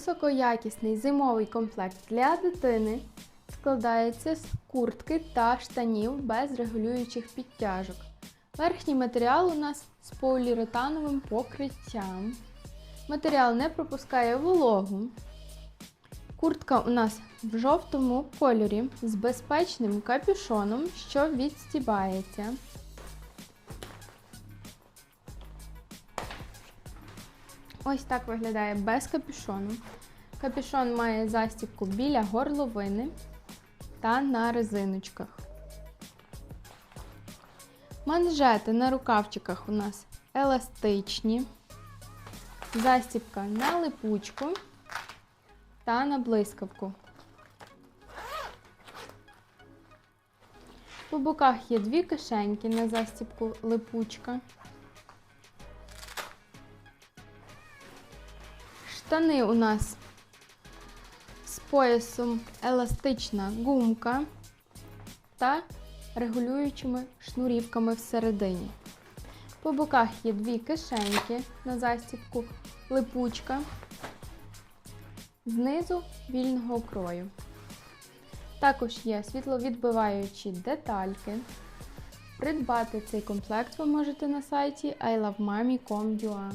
Високоякісний зимовий комплект для дитини складається з куртки та штанів без регулюючих підтяжок. Верхній матеріал у нас з поліуретановим покриттям. Матеріал не пропускає вологу. Куртка у нас в жовтому кольорі з безпечним капюшоном, що відстібається. Ось так виглядає без капюшону. Капюшон має застібку біля горловини та на резиночках. Манжети на рукавчиках у нас еластичні. Застібка на липучку та на блискавку. По боках є дві кишеньки на застібку липучка. Штани у нас з поясом еластична гумка та регулюючими шнурівками всередині. По боках є дві кишеньки на застібку липучка, знизу вільного крою. Також є світловідбиваючі детальки. Придбати цей комплект ви можете на сайті ilovemami.com.ua